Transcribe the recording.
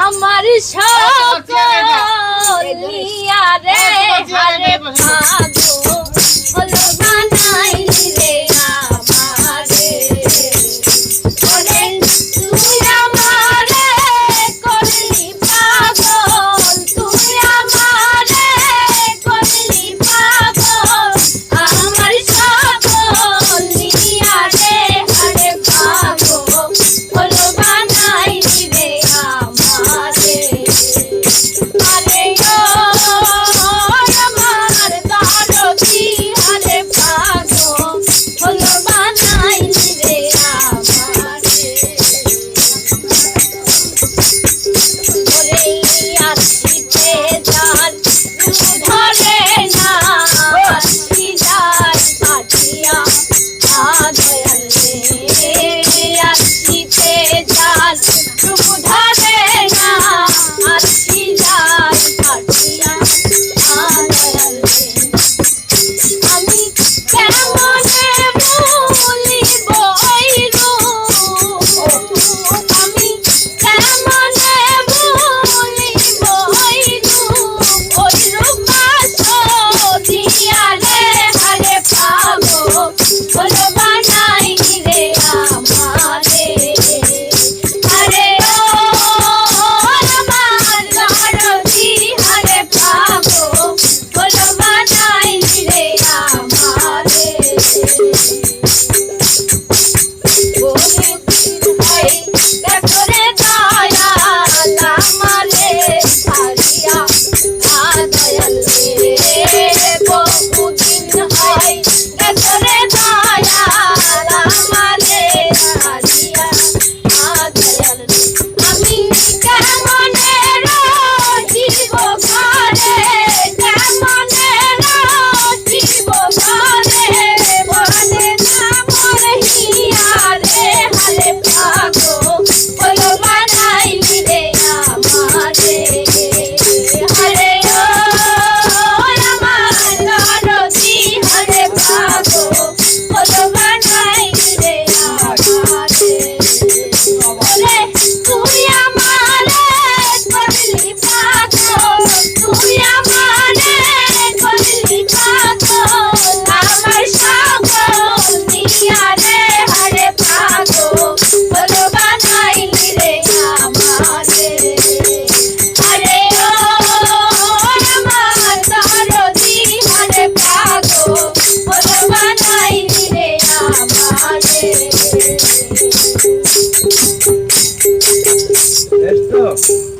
আমার সকলিয়া রে হারে ভাগো আমারে এসো